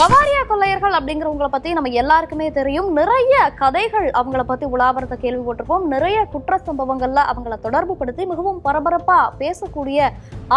பவாரியா கொள்ளையர்கள் அப்படிங்கிறவங்கள பத்தி நம்ம எல்லாருக்குமே தெரியும். நிறைய கதைகள் அவங்கள பத்தி உலாவரத கேள்விப்பட்டிருப்போம். நிறைய குற்ற சம்பவங்கள்ல அவங்கள தொடர்பு படுத்தி மிகவும் பரபரப்பா பேசக்கூடிய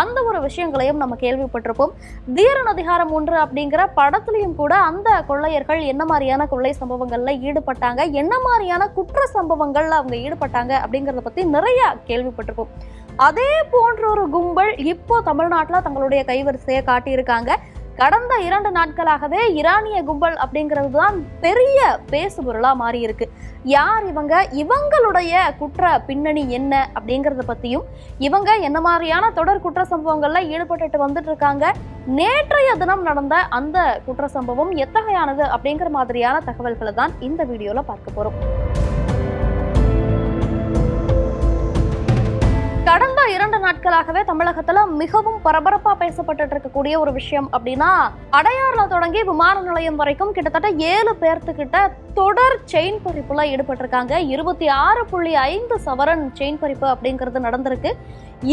அந்த ஒரு விஷயங்களையும் நம்ம கேள்விப்பட்டிருப்போம். தீரன் அதிகாரம் ஒன்று அப்படிங்கிற படத்துலையும் கூட அந்த கொள்ளையர்கள் என்ன மாதிரியான கொள்ளை சம்பவங்கள்ல ஈடுபட்டாங்க? என்ன மாதிரியான குற்ற சம்பவங்கள்ல அவங்க ஈடுபட்டாங்க அப்படிங்கறத பத்தி நிறைய கேள்விப்பட்டிருப்போம். அதே போன்ற ஒரு கும்பல் இப்போ தமிழ்நாட்டில் தங்களுடைய கைவரிசையை காட்டியிருக்காங்க. கடந்த இரண்டு நாட்களாகவே ஈரானிய கும்பல் அப்படிங்கிறது தான் பெரிய பேசுபொருளாக மாறி இருக்கு யார் இவங்க? இவங்களுடைய குற்ற பின்னணி என்ன அப்படிங்கிறத பற்றியும் இவங்க என்ன மாதிரியான தொடர் குற்ற சம்பவங்கள்ல ஈடுபட்டுட்டு வந்துட்டு இருக்காங்க நேற்றைய தினம் நடந்த அந்த குற்ற சம்பவம் எத்தகையானது அப்படிங்கிற மாதிரியான தகவல்களை தான் இந்த வீடியோவில் பார்க்க போகிறோம் கடந்த இரண்டு நாட்களாகவே தமிழகத்துல மிகவும் பரபரப்பா பேசப்பட்டு இருக்கக்கூடிய ஒரு விஷயம் அப்படின்னா அடையாறுல தொடங்கி விமான நிலையம் வரைக்கும் கிட்டத்தட்ட ஏழு பேர்த்துக்கிட்ட தொடர் செயின் பறிப்புல ஈடுபட்டிருக்காங்க. இருபத்தி ஆறு புள்ளி ஐந்து சவரன் செயின் பறிப்பு அப்படிங்கிறது நடந்திருக்கு.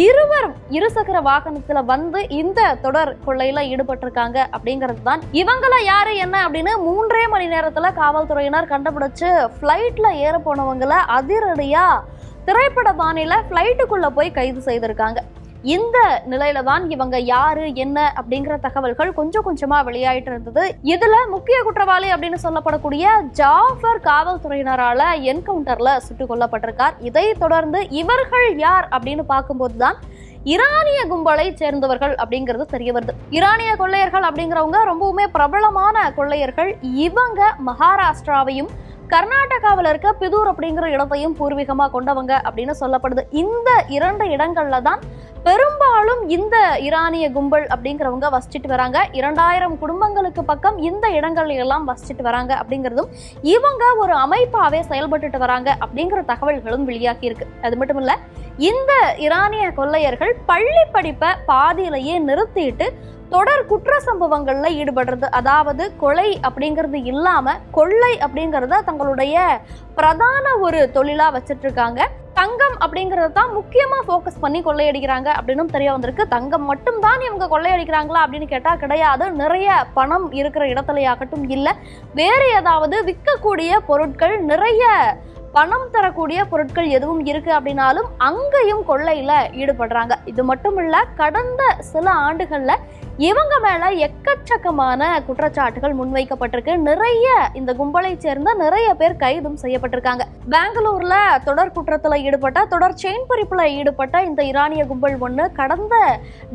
இருவர் இருசக்கர வாகனத்துல வந்து இந்த தொடர் கொள்ளையில ஈடுபட்டிருக்காங்க அப்படிங்கிறது தான். இவங்கள யாரு என்ன அப்படின்னு மூன்றே மணி நேரத்துல காவல்துறையினர் கண்டுபிடிச்சு ஃபிளைட்ல ஏற போனவங்கள அதிரடியா திரைப்பட பாணியில ஃப்ளைட்டுக்குள்ள போய் கைது செய்திருக்காங்க. இந்த நிலையில தான் இவங்க யாரு என்ன அப்படிங்கிற தகவல்கள் கொஞ்சம் கொஞ்சமா வெளியாயிட்டு இருந்தது. இதுல முக்கிய குற்றவாளி அப்படின்னு சொல்லப்படக்கூடிய ஜாஃபர் காவல்துறையினரால என்கவுண்டர்ல சுட்டுக் கொல்லப்பட்டிருக்கார். இதை தொடர்ந்து இவர்கள் யார் அப்படின்னு பார்க்கும்போது தான் ஈரானிய கும்பலை சேர்ந்தவர்கள் அப்படிங்கிறது தெரிய வருது. ஈரானிய கொள்ளையர்கள் அப்படிங்கிறவங்க ரொம்பவுமே பிரபலமான கொள்ளையர்கள். இவங்க மகாராஷ்டிராவையும் கர்நாடகாவில் இருக்க பிதூர் அப்படிங்கிற இடத்தையும் பூர்வீகமாக கொண்டவங்க அப்படின்னு சொல்லப்படுது. இந்த இரண்டு இடங்கள்ல தான் பெரும்பாலும் இந்த ஈரானிய கும்பல் அப்படிங்கிறவங்க வசிச்சுட்டு வராங்க. இரண்டாயிரம் குடும்பங்களுக்கு பக்கம் இந்த இடங்கள்ல எல்லாம் வசிச்சுட்டு வராங்க அப்படிங்கிறதும் இவங்க ஒரு அமைப்பாகவே செயல்பட்டுட்டு வராங்க அப்படிங்கிற தகவல்களும் வெளியாகி இருக்கு. அது மட்டும் இல்லை இந்த ஈரானிய கொள்ளையர்கள் பள்ளி படிப்பை பாதியிலேயே நிறுத்திட்டு தொடர் குற்ற சம்பவங்கள்ல ஈடுபடுறது. அதாவது கொலை அப்படிங்கிறது இல்லாம கொள்ளை அப்படிங்கறத தங்களுடைய பிரதான ஒரு தொழிலா வச்சிட்டு இருக்காங்க தங்கம் அப்படிங்கறத தான் முக்கியமா ஃபோக்கஸ் பண்ணி கொள்ளையடிக்கிறாங்க அப்படின்னும் தெரிய வந்திருக்கு. தங்கம் மட்டும் தான் இவங்க கொள்ளையடிக்கிறாங்களா அப்படின்னு கேட்டா கிடையாது. நிறைய பணம் இருக்கிற இடத்துலையாகட்டும் இல்ல. வேற ஏதாவது விற்கக்கூடிய பொருட்கள் நிறைய பணம் தரக்கூடிய பொருட்கள் எதுவும் இருக்கு அப்படின்னாலும் அங்கேயும் கொள்ளையில ஈடுபடுறாங்க. இது மட்டும் இல்ல கடந்த சில ஆண்டுகள்ல இவங்க மேல எக்கச்சக்கமான குற்றச்சாட்டுகள் முன்வைக்கப்பட்டிருக்கு. நிறைய இந்த கும்பலை சேர்ந்த நிறைய பேர் கைதும் செய்யப்பட்டிருக்காங்க. பெங்களூர்ல தொடர் குற்றத்துல ஈடுபட்ட தொடர் செயின் பறிப்புல ஈடுபட்ட இந்த ஈரானிய கும்பல் ஒண்ணு கடந்த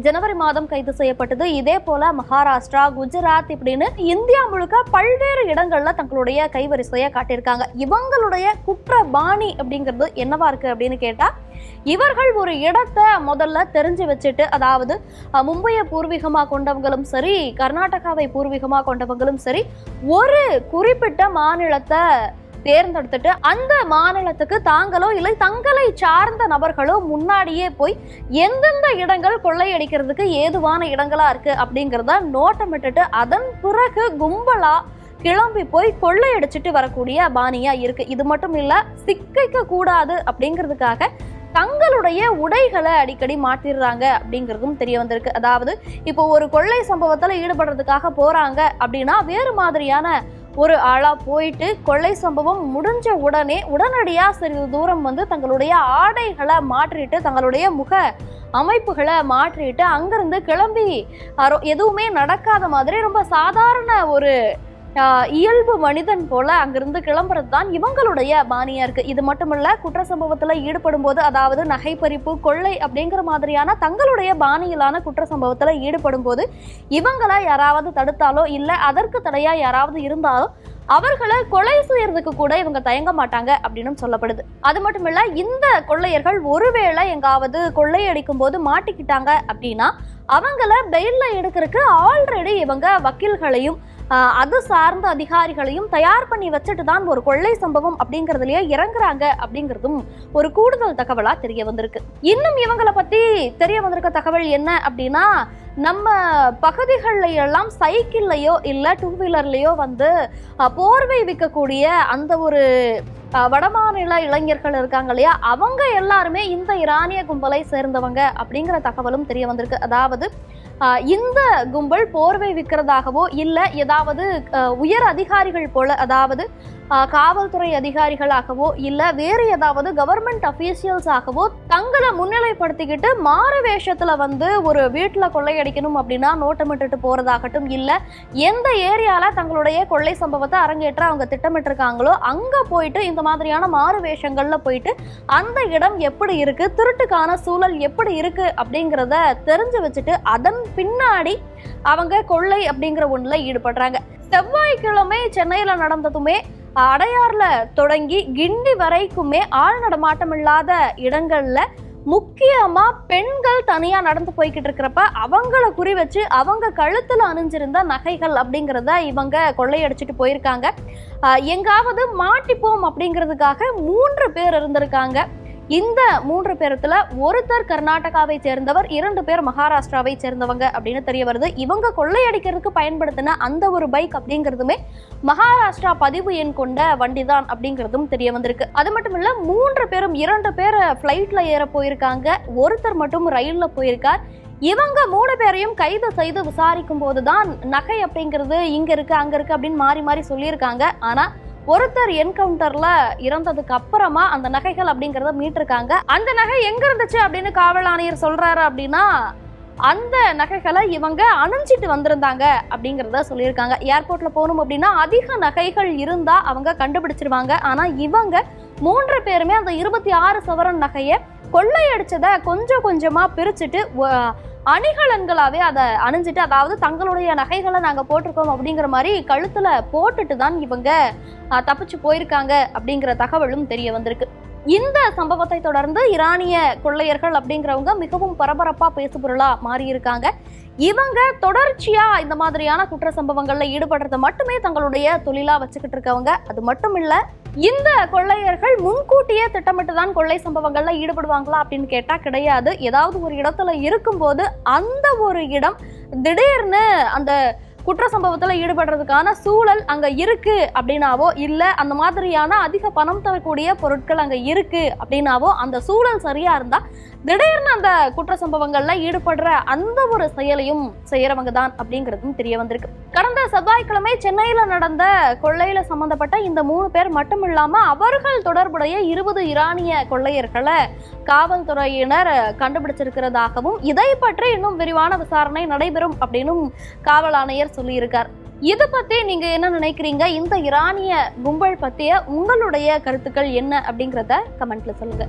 ஜனவரி மாதம் கைது செய்யப்பட்டது. இதே போல மகாராஷ்டிரா குஜராத் இப்படின்னு இந்தியா முழுக்க பல்வேறு இடங்கள்ல தங்களுடைய கைவரிசையை காட்டியிருக்காங்க. இவங்களுடைய குற்ற பாணி அப்படிங்கிறது என்னவா இருக்கு அப்படின்னு கேட்டா இவர்கள் ஒரு இடத்தை முதல்ல தெரிஞ்சு வச்சுட்டு அதாவது மும்பையை பூர்வீகமாக கொண்டவங்களும் சரி கர்நாடகாவை பூர்வீகமாக கொண்டவங்களும் சரி ஒரு குறிப்பிட்ட மாநிலத்தை தேர்ந்தெடுத்துட்டு அந்த மாநிலத்துக்கு தாங்களோ இல்லை தங்களை சார்ந்த நபர்களோ முன்னாடியே போய் எந்தெந்த இடங்கள் கொள்ளையடிக்கிறதுக்கு ஏதுவான இடங்களா இருக்கு அப்படிங்கிறத நோட்டமிட்டுட்டு அதன் பிறகு கும்பலா கிளம்பி போய் கொள்ளையடிச்சிட்டு வரக்கூடிய பாணியா இருக்கு. இது மட்டும் இல்ல சிக்கிக்க கூடாது அப்படிங்கிறதுக்காக தங்களுடைய உடைகளை அடிக்கடி மாற்றிடுறாங்க அப்படிங்கிறதும் தெரிய வந்திருக்கு. அதாவது இப்போ ஒரு கொள்ளை சம்பவத்தில் ஈடுபடுறதுக்காக போகிறாங்க அப்படின்னா வேறு மாதிரியான ஒரு ஆளாக போயிட்டு கொள்ளை சம்பவம் முடிஞ்ச உடனே உடனடியாக சிறிது தூரம் வந்து தங்களுடைய ஆடைகளை மாற்றிட்டு தங்களுடைய முக அமைப்புகளை மாற்றிட்டு அங்கேருந்து கிளம்பி. எதுவுமே நடக்காத மாதிரி ரொம்ப சாதாரண ஒரு இயல்பு மனிதன் போல அங்கிருந்து கிளம்புறது தான் இவங்களுடைய பாணியா இருக்கு. இது மட்டுமல்ல குற்ற சம்பவத்துல ஈடுபடும் போது அதாவது நகை பறிப்பு கொள்ளை அப்படிங்கிற மாதிரியான தங்களுடைய பாணியிலான குற்ற சம்பவத்துல ஈடுபடும் போது இவங்கள யாராவது தடுத்தாலோ இல்ல அதற்கு தடையா யாராவது இருந்தாலோ அவர்களை கொலை செய்யறதுக்கு கூட இவங்க தயங்க மாட்டாங்க அப்படின்னு சொல்லப்படுது. அது மட்டும் இல்ல இந்த கொள்ளையர்கள் ஒருவேளை எங்காவது கொள்ளையடிக்கும் போது மாட்டிக்கிட்டாங்க அப்படின்னா அவங்கள பெயில்ல எடுக்கிறதுக்கு ஆல்ரெடி இவங்க வக்கீல்களையும் அது சார்ந்த அதிகாரிகளையும் தயார் பண்ணி வச்சுட்டு தான் ஒரு கொள்ளை சம்பவம் அப்படிங்கறதுலயே இறங்குறாங்க அப்படிங்கிறதும் ஒரு கூடுதல் தகவலா தெரிய வந்திருக்கு. இன்னும் இவங்களை பத்தி தெரிய வந்திருக்க தகவல் என்ன அப்படின்னா நம்ம பகுதிகளில் எல்லாம் சைக்கிள்லையோ இல்லை டூ வீலர்லையோ வந்து போர்வை விற்கக்கூடிய அந்த ஒரு வடமாநில இளைஞர்கள் இருக்காங்க இல்லையா? அவங்க எல்லாருமே இந்த ஈரானிய கும்பலை சேர்ந்தவங்க அப்படிங்கிற தகவலும் தெரிய வந்திருக்கு. அதாவது இந்த கும்பல் போர்வை விற்கிறதாகவோ இல்லை ஏதாவது உயர் அதிகாரிகள் போல அதாவது காவல்துறை அதிகாரிகளாகவோ இல்லை வேறு ஏதாவது கவர்மெண்ட் அஃபீஷியல்ஸாகவோ தங்களை முன்னிலைப்படுத்திக்கிட்டு மாறு வேஷத்தில் வந்து ஒரு வீட்டில் கொள்ளையடிக்கணும் அப்படின்னா நோட்டமிட்டுட்டு போகிறதாகட்டும் இல்லை எந்த ஏரியாவில் தங்களுடைய கொள்ளை சம்பவத்தை அரங்கேற்ற அவங்க திட்டமிட்டிருக்காங்களோ அங்கே போயிட்டு இந்த மாதிரியான மாறு வேஷங்களில் போயிட்டு அந்த இடம் எப்படி இருக்குது திருட்டுக்கான சூழல் எப்படி இருக்குது அப்படிங்கிறத தெரிஞ்சு வச்சுட்டு அதன் பின்னாடி அவங்க கொள்ளை அப்படிங்கிற ஒண்ணுல ஈடுபடுறாங்க. செவ்வாய்க்கிழமை சென்னையில நடந்ததுமே அடையாறுல தொடங்கி கிண்டி வரைக்குமே ஆள் நடமாட்டம் இல்லாத இடங்கள்ல முக்கியமா பெண்கள் தனியா நடந்து போய்கிட்டு இருக்கிறப்ப அவங்கள குறி வச்சு அவங்க கழுத்துல அணிஞ்சிருந்த நகைகள் அப்படிங்கிறத இவங்க கொள்ளையடிச்சிட்டு போயிருக்காங்க. எங்காவது மாட்டிப்போம் அப்படிங்கிறதுக்காக மூன்று பேர் இருந்திருக்காங்க. இந்த மூன்று பேரத்துல ஒருத்தர் கர்நாடகாவை சேர்ந்தவர் இரண்டு பேர் மகாராஷ்டிராவை சேர்ந்தவங்க அப்படின்னு தெரிய வருது. இவங்க கொள்ளையடிக்கிறதுக்கு பயன்படுத்தின அந்த ஒரு பைக் அப்படிங்கிறதுமே மகாராஷ்டிரா பதிவு எண் கொண்ட வண்டி தான் அப்படிங்கிறதும் தெரிய வந்திருக்கு. அது மட்டும் இல்ல மூன்று பேரும் இரண்டு பேர் ஃப்ளைட்ல ஏற போயிருக்காங்க. ஒருத்தர் மட்டும் ரயில்ல போயிருக்கார். இவங்க மூணு பேரையும் கைது செய்து விசாரிக்கும் போதுதான் நகை அப்படிங்கிறது இங்க இருக்கு அங்க இருக்கு அப்படின்னு மாறி மாறி சொல்லியிருக்காங்க. ஆனா ஒருத்தர் என்கவுண்டர்ல இறந்ததுக்கு அப்புறமா அந்த நகைகள் அப்படிங்கறத மீட்டிருக்காங்க. அந்த நகை எங்க இருந்துச்சு அப்படின்னு காவல் ஆணையர் சொல்றாரு அப்படின்னா அந்த நகைகளை இவங்க அணிஞ்சிட்டு வந்திருந்தாங்க அப்படிங்கிறத சொல்லியிருக்காங்க. ஏர்போர்ட்ல போகணும் அப்படின்னா அதிக நகைகள் இருந்தா அவங்க கண்டுபிடிச்சிருவாங்க. ஆனா இவங்க மூன்று பேருமே அந்த இருபத்தி ஆறு சவரன் நகையை கொள்ளையடிச்சதை கொஞ்சம் கொஞ்சமா பிரிச்சுட்டு அணிகலன்களாகவே அதை அணிஞ்சிட்டு அதாவது தங்களுடைய நகைகளை நாங்கள் போட்டிருக்கோம் அப்படிங்கிற மாதிரி கழுத்தில் போட்டுட்டு தான் இவங்க தப்பிச்சு போயிருக்காங்க அப்படிங்கிற தகவலும் தெரிய வந்திருக்கு. இந்த சம்பவத்தை தொடர்ந்து ஈரானிய கொள்ளையர்கள் அப்படிங்கிறவங்க மிகவும் பரபரப்பாக பேசுபொருளாக மாறியிருக்காங்க. இவங்க தொடர்ச்சியா இந்த மாதிரியான குற்ற சம்பவங்கள்ல ஈடுபடுறத மட்டுமே தங்களுடைய தொழிலா வச்சுக்கிட்டு இருக்கவங்க. அது மட்டும் இல்ல இந்த கொள்ளையர்கள் முன்கூட்டியே திட்டமிட்டு தான் கொள்ளை சம்பவங்கள்ல ஈடுபடுவாங்களா அப்படின்னு கேட்டா கிடையாது. ஏதாவது ஒரு இடத்துல இருக்கும்போது அந்த ஒரு இடம் திடீர்னு அந்த குற்ற சம்பவத்துல ஈடுபடுறதுக்கான சூழல் அங்க இருக்கு அப்படின்னாவோ இல்ல அந்த மாதிரியான அதிக பணம் தரக்கூடிய பொருட்கள் அங்க இருக்கு அப்படின்னாவோ அந்த சூழல் சரியா இருந்தா திடீர்னு அந்த குற்ற சம்பவங்கள்ல ஈடுபடுற அந்த ஒரு செயலையும் செய்யறவங்க தான் அப்படிங்கிறதும் தெரிய வந்திருக்கு. கடந்த செவ்வாய்க்கிழமை சென்னையில நடந்த கொள்ளையில சம்பந்தப்பட்ட இந்த மூணு பேர் மட்டும் இல்லாம அவர்கள் தொடர்புடைய இருபது ஈரானிய கொள்ளையர்களை காவல்துறையினர் கண்டுபிடிச்சிருக்கிறதாகவும் இதை பற்றி இன்னும் விரிவான விசாரணை நடைபெறும் அப்படின்னும் காவல் ஆணையர் சொல்லியிருக்கார். இது பத்தி நீங்க என்ன நினைக்கிறீங்க? இந்த ஈரானிய கும்பல் பத்திய உங்களுடைய கருத்துக்கள் என்ன அப்படிங்கறத கமெண்ட்ல சொல்லுங்க.